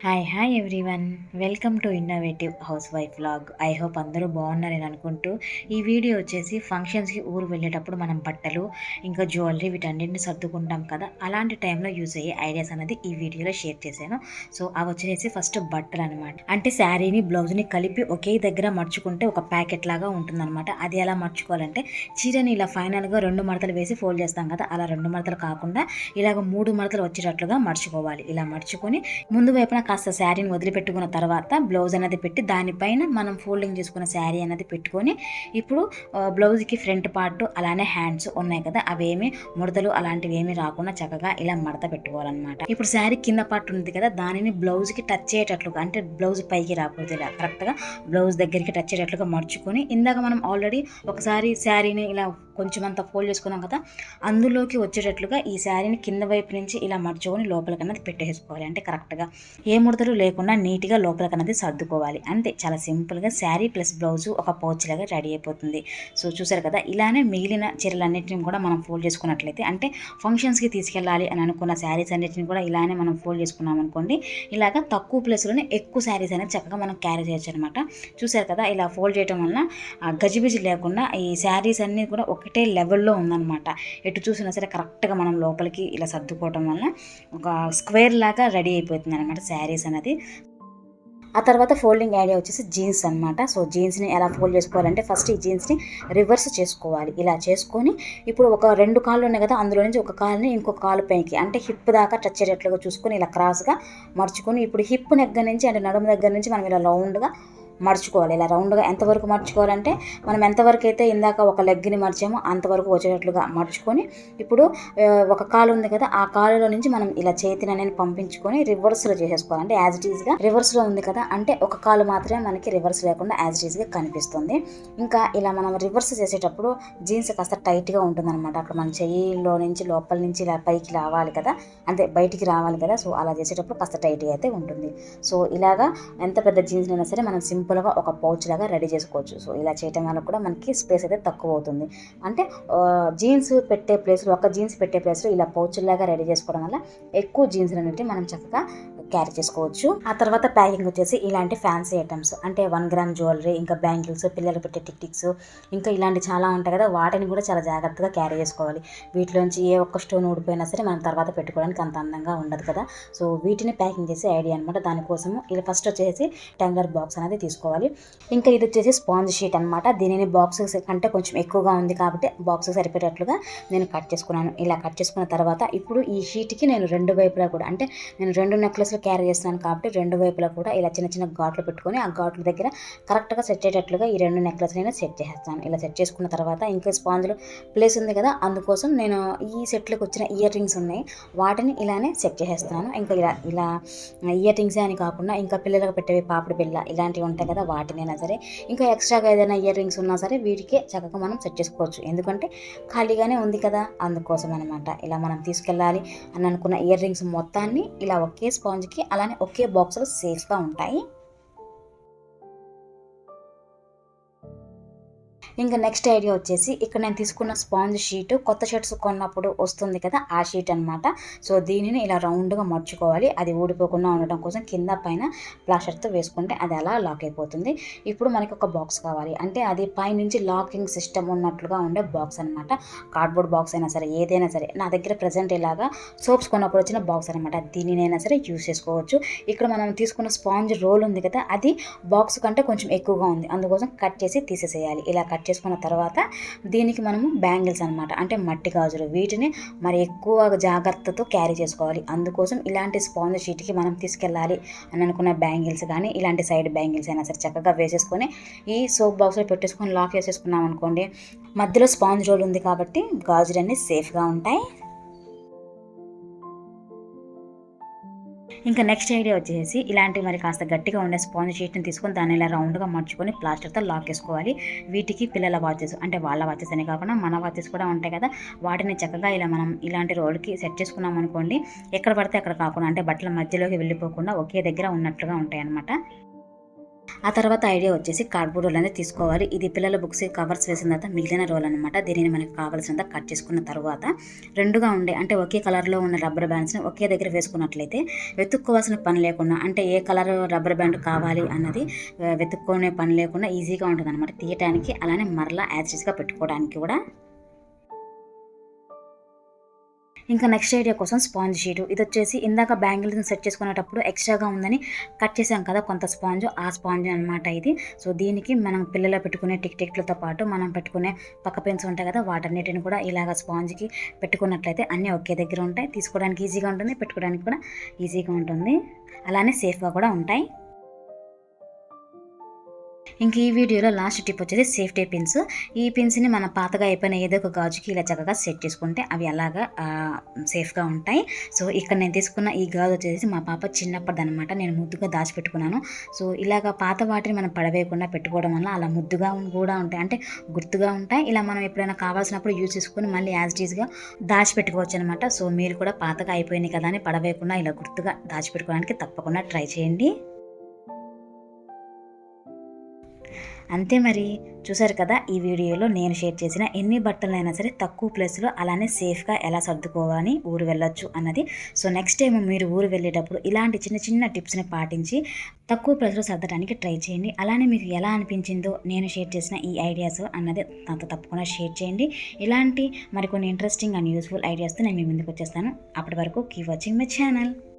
Hi hi everyone welcome to innovative house wife vlog I hope అందరూ బాగున్నారని అనుకుంటూ ఈ వీడియో వచ్చేసి ఫంక్షన్స్కి ఊరు వెళ్ళేటప్పుడు మనం బట్టలు ఇంకా జ్యువెలరీ వీటన్నిటిని సర్దుకుంటాం కదా. అలాంటి టైంలో యూజ్ అయ్యే ఐడియాస్ అనేది ఈ వీడియోలో షేర్ చేశాను. సో అవి వచ్చేసి ఫస్ట్ బట్టలు అనమాట అంటే శారీని బ్లౌజ్ని కలిపి ఒకే దగ్గర మర్చుకుంటే ఒక ప్యాకెట్ లాగా ఉంటుందన్నమాట. అది ఎలా మర్చుకోవాలంటే చీరని ఇలా ఫైనల్గా రెండు మడతలు వేసి ఫోల్డ్ చేస్తాం కదా. అలా రెండు మడతలు కాకుండా ఇలాగ మూడు మడతలు వచ్చేటట్లుగా మర్చుకోవాలి. ఇలా మర్చుకొని ముందు వైపున కాస్త శారీని వదిలిపెట్టుకున్న తర్వాత బ్లౌజ్ అనేది పెట్టి దానిపైన మనం ఫోల్డింగ్ చేసుకున్న శారీ అనేది పెట్టుకొని ఇప్పుడు బ్లౌజ్కి ఫ్రంట్ పార్ట్ అలానే హ్యాండ్స్ ఉన్నాయి కదా అవేమి ముడతలు అలాంటివి ఏమీ రాకుండా చక్కగా ఇలా మడత పెట్టుకోవాలన్నమాట. ఇప్పుడు శారీ కింద పార్ట్ ఉంది కదా దానిని బ్లౌజ్కి టచ్ అయ్యేటట్లుగా అంటే బ్లౌజ్ పైకి రాకూడదు ఇలా కరెక్ట్గా బ్లౌజ్ దగ్గరికి టచ్ అయ్యేటట్లుగా మర్చుకొని ఇందాక మనం ఆల్రెడీ ఒకసారి శారీని ఇలా కొంచెం అంత ఫోల్డ్ చేసుకున్నాం కదా అందులోకి వచ్చేటట్లుగా ఈ శారీని కింద వైపు నుంచి ఇలా మర్చుకొని లోపలికి అన్నది పెట్టేసుకోవాలి. అంటే కరెక్ట్గా ఏ ముడతలు లేకుండా నీట్గా లోపలికి అన్నది సర్దుకోవాలి. అంతే చాలా సింపుల్గా శారీ ప్లస్ బ్లౌజు ఒక పౌచ్ లాగా రెడీ అయిపోతుంది. సో చూసారు కదా ఇలానే మిగిలిన చీరలన్నింటిని కూడా మనం ఫోల్డ్ చేసుకున్నట్లయితే అంటే ఫంక్షన్స్కి తీసుకెళ్ళాలి అని అనుకున్న శారీస్ అన్నిటిని కూడా ఇలానే మనం ఫోల్డ్ చేసుకున్నాం అనుకోండి ఇలాగ తక్కువ ప్లేస్లోనే ఎక్కువ శారీస్ అనేది చక్కగా మనం క్యారీ చేయొచ్చు అనమాట చూసారు కదా ఇలా ఫోల్డ్ చేయడం వలన గజిబిజి లేకుండా ఈ శారీస్ అన్నీ కూడా ఒకటే లెవెల్లో ఉందన్నమాట. ఎటు చూసినా సరే కరెక్ట్గా మనం లోపలికి ఇలా సర్దుకోవటం వల్ల ఒక స్క్వేర్ లాగా రెడీ అయిపోతుంది అనమాట శారీస్ అనేది. ఆ తర్వాత ఫోల్డింగ్ ఐడియా వచ్చేసి జీన్స్ అనమాట సో జీన్స్ని ఎలా ఫోల్డ్ చేసుకోవాలంటే ఫస్ట్ ఈ జీన్స్ని రివర్స్ చేసుకోవాలి. ఇలా చేసుకొని ఇప్పుడు ఒక రెండు కాళ్ళు ఉన్నాయి కదా అందులో నుంచి ఒక కాలుని ఇంకొక కాలు పైకి అంటే హిప్ దాకా టచ్ అయ్యేటట్లుగా చూసుకొని ఇలా క్రాస్గా మర్చుకొని ఇప్పుడు హిప్ దగ్గర నుంచి అంటే నడుము దగ్గర నుంచి మనం ఇలా రౌండ్గా మర్చుకోవాలి. ఇలా రౌండ్గా ఎంతవరకు మర్చుకోవాలంటే మనం ఎంతవరకు అయితే ఇందాక ఒక లెగ్ని మడిచామో అంతవరకు వచ్చేటట్లుగా మర్చుకొని ఇప్పుడు ఒక కాలు ఉంది కదా ఆ కాలులో నుంచి మనం ఇలా చేతిని అనేది పంపించుకొని రివర్స్లో చేసేసుకోవాలి. అంటే యాజ్ ఇట్ ఈస్గా రివర్స్లో ఉంది కదా అంటే ఒక కాలు మాత్రమే మనకి రివర్స్ లేకుండా యాజ్ ఇట్ ఈస్గా కనిపిస్తుంది. ఇంకా ఇలా మనం రివర్స్ చేసేటప్పుడు జీన్స్ కాస్త టైట్గా ఉంటుందన్నమాట. అక్కడ మన చెయ్యిలో నుంచి లోపల నుంచి ఇలా పైకి రావాలి కదా అంటే బయటికి రావాలి కదా సో అలా చేసేటప్పుడు కాస్త టైట్గా అయితే ఉంటుంది. సో ఇలాగా ఎంత పెద్ద జీన్స్ అయినా సరే మనం సింపుల్ సింపుల్గా ఒక పౌచ్ లాగా రెడీ చేసుకోవచ్చు. సో ఇలా చేయటం వల్ల కూడా మనకి స్పేస్ అయితే తక్కువ అవుతుంది అంటే జీన్స్ పెట్టే ప్లేస్లో ఒక జీన్స్ పెట్టే ప్లేస్లో ఇలా పౌచ్ లాగా రెడీ చేసుకోవడం వల్ల ఎక్కువ జీన్స్ అనేవి మనం చక్కగా క్యారీ చేసుకోవచ్చు. ఆ తర్వాత ప్యాకింగ్ వచ్చేసి ఇలాంటి ఫ్యాన్సీ ఐటమ్స్ అంటే వన్ గ్రామ్ జ్యువెలరీ ఇంకా బ్యాంగిల్స్ పిల్లలు పెట్టే టిక్టిక్స్ ఇంకా ఇలాంటి చాలా ఉంటాయి కదా వాటిని కూడా చాలా జాగ్రత్తగా క్యారీ చేసుకోవాలి. వీటిలోంచి ఏ ఒక్క స్టోన్ ఊడిపోయినా సరే మనం తర్వాత పెట్టుకోవడానికి అంత అందంగా ఉండదు కదా. సో వీటిని ప్యాకింగ్ చేసే ఐడియా అనమాట దానికోసము ఇది ఫస్ట్ వచ్చేసి టెంగర్ బాక్స్ అనేది తీసుకోవాలి. ఇంకా ఇది వచ్చేసి స్పాంజ్ షీట్ అనమాట దీనిని బాక్స్ కంటే కొంచెం ఎక్కువగా ఉంది కాబట్టి బాక్స్ సరిపడేట్లుగా నేను కట్ చేసుకున్నాను. ఇలా కట్ చేసుకున్న తర్వాత ఇప్పుడు ఈ షీట్కి నేను రెండు వైపులా కూడా అంటే నేను రెండు నెక్లెస్ నెక్లెస్లు క్యారీ చేస్తున్నాను కాబట్టి రెండు వైపులా కూడా ఇలా చిన్న చిన్న ఘాట్లు పెట్టుకొని ఆ ఘాట్ల దగ్గర కరెక్ట్గా సెట్ అయ్యేటట్లుగా ఈ రెండు నెక్లెస్ నేను సెట్ చేసేస్తాను ఇలా సెట్ చేసుకున్న తర్వాత ఇంకా స్పాంజ్లో ప్లేస్ ఉంది కదా అందుకోసం నేను ఈ సెట్లకు వచ్చిన ఇయర్ రింగ్స్ ఉన్నాయి. వాటిని ఇలానే సెట్ చేసేస్తాను ఇంకా ఇలా ఇలా ఇయర్ రింగ్స్ అని కాకుండా ఇంకా పిల్లలకు పెట్టేవి పాపిడి బిళ్ళ ఇలాంటివి ఉంటాయి కదా వాటినైనా సరే. ఇంకా ఎక్స్ట్రాగా ఏదైనా ఇయర్ రింగ్స్ ఉన్నా సరే వీటికే చక్కగా మనం సెట్ చేసుకోవచ్చు. ఎందుకంటే ఖాళీగానే ఉంది కదా అందుకోసం అనమాట ఇలా మనం తీసుకెళ్ళాలి అని అనుకున్న ఇయర్ రింగ్స్ మొత్తాన్ని ఇలా ఒకే స్పాంజ్ స్పాంజ్కి అలానే ఒకే బాక్స్లో సేఫ్గా ఉంటాయి. ఇంకా నెక్స్ట్ ఐడియా వచ్చేసి ఇక్కడ నేను తీసుకున్న స్పాంజ్ షీట్ కొత్త షర్ట్స్ కొన్నప్పుడు వస్తుంది కదా ఆ షీట్ అనమాట సో దీనిని ఇలా రౌండ్గా మర్చుకోవాలి అది ఊడిపోకుండా ఉండటం కోసం కింద పైన ప్లాస్టర్తో వేసుకుంటే అది అలా లాక్ అయిపోతుంది. ఇప్పుడు మనకి ఒక బాక్స్ కావాలి. అంటే అది పైనుంచి లాకింగ్ సిస్టమ్ ఉన్నట్లుగా ఉండే బాక్స్ అనమాట కార్డ్బోర్డ్ బాక్స్ అయినా సరే ఏదైనా సరే నా దగ్గర ప్రజెంట్ ఇలాగా సోప్స్ కొన్నప్పుడు వచ్చిన బాక్స్ అనమాట దీనినైనా సరే యూస్ చేసుకోవచ్చు. ఇక్కడ మనం తీసుకున్న స్పాంజ్ రోల్ ఉంది కదా అది బాక్స్ కంటే కొంచెం ఎక్కువగా ఉంది. అందుకోసం కట్ చేసి తీసేసేయాలి. ఇలా కట్ చేసుకున్న తర్వాత దీనికి మనము బ్యాంగిల్స్ అనమాట అంటే మట్టి గాజులు. వీటిని మరి ఎక్కువ జాగ్రత్తతో క్యారీ చేసుకోవాలి. అందుకోసం ఇలాంటి స్పాంజ్ షీట్కి మనం తీసుకెళ్ళాలి అని అనుకున్న బ్యాంగిల్స్ కానీ ఇలాంటి సైడ్ బ్యాంగిల్స్ అయినా సరే చక్కగా వేసేసుకొని ఈ సోప్ బాక్స్లో పెట్టేసుకొని లాక్ చేసేసుకున్నాం అనుకోండి మధ్యలో స్పాంజ్ రోల్ ఉంది కాబట్టి గాజులన్నీ సేఫ్గా ఉంటాయి. ఇంకా నెక్స్ట్ ఐడియా వచ్చేసి ఇలాంటి మరి కాస్త గట్టిగా ఉండే స్పాంజ్ షీట్ని తీసుకొని దాన్ని ఇలా రౌండ్గా మర్చుకొని ప్లాస్టర్తో లాక్ చేసుకోవాలి. వీటికి పిల్లల వాచెస్ అంటే వాళ్ళ వాచెస్ అనే కాకుండా మన వాచెస్ కూడా ఉంటాయి కదా. వాటిని చక్కగా ఇలా మనం ఇలాంటి రోడ్కి సెట్ చేసుకున్నాం అనుకోండి ఎక్కడ పడితే అక్కడ కాకుండా అంటే బట్టల మధ్యలోకి వెళ్ళిపోకుండా ఒకే దగ్గర ఉన్నట్లుగా ఉంటాయి అన్నమాట ఆ తర్వాత ఐడియా వచ్చేసి కార్డ్బోర్డ్ రోల్ అనేది తీసుకోవాలి. ఇది పిల్లల బుక్స్ కవర్స్ వేసిన తర్వాత మిగిలిన రోల్ అనమాట దీనిని మనకి కావాల్సినంత కట్ చేసుకున్న తర్వాత రెండుగా ఉండే అంటే ఒకే కలర్లో ఉన్న రబ్బర్ బ్యాండ్స్ని ఒకే దగ్గర వేసుకున్నట్లయితే వెతుక్కోవాల్సిన పని లేకుండా అంటే ఏ కలర్ రబ్బర్ బ్యాండ్ కావాలి అన్నది వెతుక్కునే పని లేకుండా ఈజీగా ఉంటుంది అనమాట తీయటానికి అలానే మరలా యాక్సెస్గా పెట్టుకోవడానికి కూడా ఇంకా నెక్స్ట్ ఐడియా కోసం స్పాంజ్ షీట్ ఇది వచ్చేసి ఇందాక బ్యాంగిల్స్ని సెట్ చేసుకునేటప్పుడు ఎక్స్ట్రాగా ఉందని కట్ చేసాం కదా కొంత స్పాంజ్ ఆ స్పాంజ్ అనమాట ఇది. సో దీనికి మనం పిల్లలు పెట్టుకునే టిక్ టిక్లతో పాటు మనం పెట్టుకునే పక్క పెన్స్ ఉంటాయి కదా వాటన్నిటిని కూడా ఇలాగ స్పాంజ్కి పెట్టుకున్నట్లయితే అన్నీ ఒకే దగ్గర ఉంటాయి. తీసుకోవడానికి ఈజీగా ఉంటుంది పెట్టుకోవడానికి కూడా ఈజీగా ఉంటుంది. అలానే సేఫ్గా కూడా ఉంటాయి. ఇంక ఈ వీడియోలో లాస్ట్ టిప్ వచ్చేసి సేఫ్టీ పిన్స్. ఈ పిన్స్ని మన పాతగా అయిపోయిన ఏదో ఒక గాజుకి ఇలా చక్కగా సెట్ చేసుకుంటే అవి అలాగా సేఫ్గా ఉంటాయి. సో ఇక్కడ నేను తీసుకున్న ఈ గాజు వచ్చేసి మా పాప చిన్నప్పటిది అనమాట నేను ముద్దుగా దాచిపెట్టుకున్నాను. సో ఇలాగ పాత వాటిని మనం పడవేయకుండా పెట్టుకోవడం వల్ల అలా ముద్దుగా కూడా ఉంటాయి. అంటే గుర్తుగా ఉంటాయి. ఇలా మనం ఎప్పుడైనా కావాల్సినప్పుడు యూజ్ చేసుకుని మళ్ళీ యాజ్ టీజ్గా దాచిపెట్టుకోవచ్చు అనమాట సో మీరు కూడా పాతగా అయిపోయినాయి కదా అని పడవేయకుండా ఇలా గుర్తుగా దాచిపెట్టుకోవడానికి తప్పకుండా ట్రై చేయండి. అంతే మరి. చూసారు కదా ఈ వీడియోలో నేను షేర్ చేసిన ఎన్ని బట్టలైనా సరే తక్కువ ప్లేస్లో అలానే సేఫ్గా ఎలా సర్దుకోవాలని ఊరు వెళ్ళొచ్చు అన్నది. సో నెక్స్ట్ టైం మీరు ఊరు వెళ్ళేటప్పుడు ఇలాంటి చిన్న చిన్న టిప్స్ని పాటించి తక్కువ ప్లేస్లో సర్దడానికి ట్రై చేయండి. అలానే మీకు ఎలా అనిపించిందో నేను షేర్ చేసిన ఈ ఐడియాస్ అన్నది నాతో తప్పకుండా షేర్ చేయండి. ఇలాంటి మరికొన్ని ఇంట్రెస్టింగ్ అండ్ యూస్ఫుల్ ఐడియాస్తో నేను మీ ముందుకు వచ్చేస్తాను. అప్పటి వరకు కీ వాచింగ్ మై ఛానల్.